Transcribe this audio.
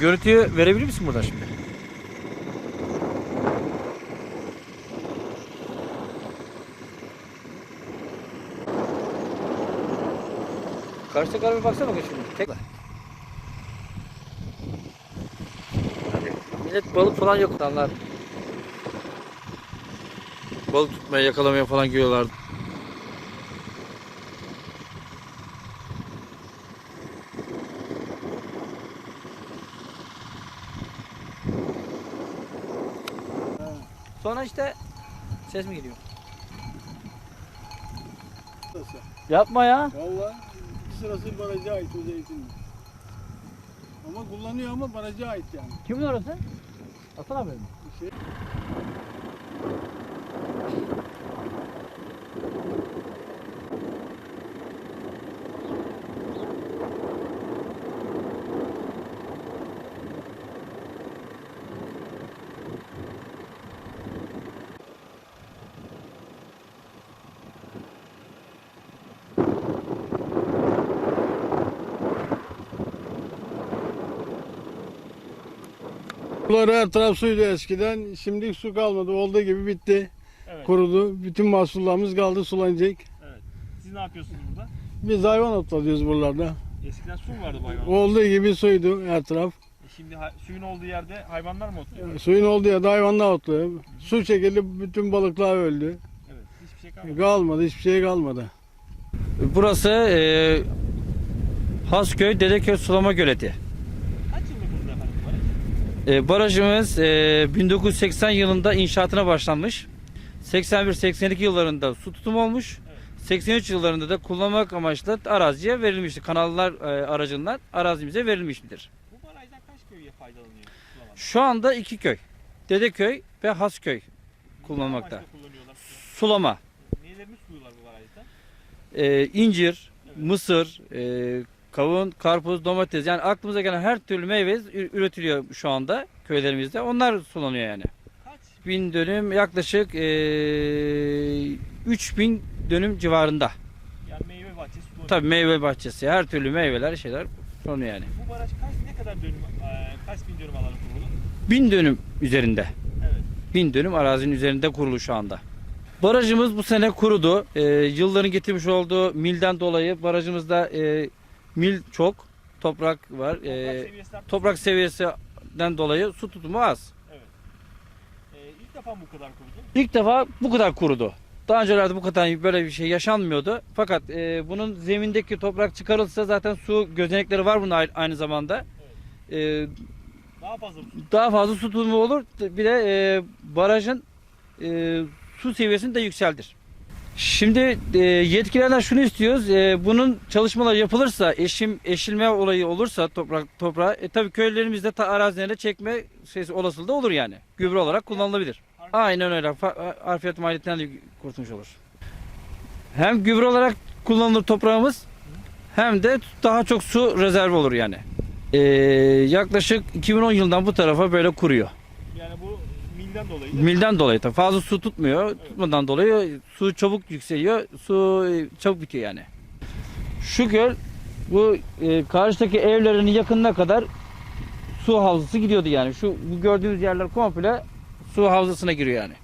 görüntüyü verebilir misin buradan şimdi? Karşı tarafa baksana bakın şimdi. Tek... Hani millet balık falan yok adamlar. Balık tutmaya, yakalamaya falan gidiyorlar. Sonra işte ses mi geliyor? Sırası. Yapma ya. Vallahi iki sırası baraja ait o zeytin. Ama kullanıyor ama baraja ait yani. Kimin orası? Hasan abi mi? Şey, Suları her taraf suydu eskiden. Şimdi su kalmadı. Olduğu gibi bitti. Evet. Kurudu. Bütün mahsullarımız kaldı sulanacak. Siz ne yapıyorsunuz burada? Biz hayvan otlatıyoruz buralarda. Eskiden su mu vardı bu hayvan? Olduğu gibi suydu her taraf. E Şimdi suyun olduğu yerde hayvanlar mı otluyor? Suyun olduğu yerde hayvanlar otluyor. Su çekildi bütün balıklar öldü. Evet. Hiçbir şey kalmadı. Kalmadı. Hiçbir şey kalmadı. Burası e, Hasköy Dedeköy Sulama Göleti. Kaç yıllık burada efendim bu baraj? E, barajımız e, 1980 yılında inşaatına başlanmış. 81-82 yıllarında su tutumu olmuş. 83 yıllarında da kullanmak amaçlı araziye verilmiştir. Kanallar e, aracından arazimize verilmiştir. Bu barajdan kaç köy faydalanıyor? Şu anda iki köy. Dedeköy ve Hasköy kullanmakta. Sulama, Nelerini suluyorlar bu barajda? e, incir, mısır, e, kavun, karpuz, domates yani aklımıza gelen her türlü meyve üretiliyor şu anda köylerimizde. Onlar sulanıyor yani. Kaç? Bin dönüm yaklaşık e, 3000 dönüm civarında. Yani meyve bahçesi kullanıyor. Tabii meyve bahçesi, her türlü meyveler şeyler sulanıyor yani. Bu baraj kaç ne kadar dönüm e, kaç bin dönüm alanı kurulu? Bin dönüm üzerinde. Evet. Bin dönüm arazinin üzerinde kurulu şu anda. Barajımız bu sene kurudu. Ee, yılların getirmiş olduğu milden dolayı barajımızda e, mil çok, toprak var. Toprak Ee, seviyesi arttı. toprak seviyesinden dolayı su tutumu az. E, ilk defa bu kadar kurdu? İlk defa bu kadar kurudu. Daha öncelerde bu kadar böyle bir şey yaşanmıyordu. Fakat e, bunun zemindeki toprak çıkarılsa zaten su gözenekleri var bunun aynı- zamanda. E, Daha fazla daha fazla su tutumu olur. Bir de e, barajın e, su seviyesini de yükseltir. Şimdi e, yetkililerden şunu istiyoruz. E, bunun çalışmalar yapılırsa, eşim eşilme olayı olursa toprak toprağa, e, tabii köylerimizde ta arazilerine çekme şeysi olasılığı da olur yani. Gübre olarak kullanılabilir. Aynen öyle. Harfiyat maliyetten de kurtulmuş olur. Hem gübre olarak kullanılır toprağımız hem de daha çok su rezervi olur yani. E, yaklaşık 2010 yılından bu tarafa böyle kuruyor. Yani bu milden dolayı. Milden dolayı tabii fazla su tutmuyor. Tutmadan dolayı su çabuk yükseliyor. Su e, çabuk bitiyor yani. Şu göl bu e, karşıdaki evlerin yakınına kadar su havzası gidiyordu yani. Şu bu gördüğünüz yerler komple su havzasına giriyor yani.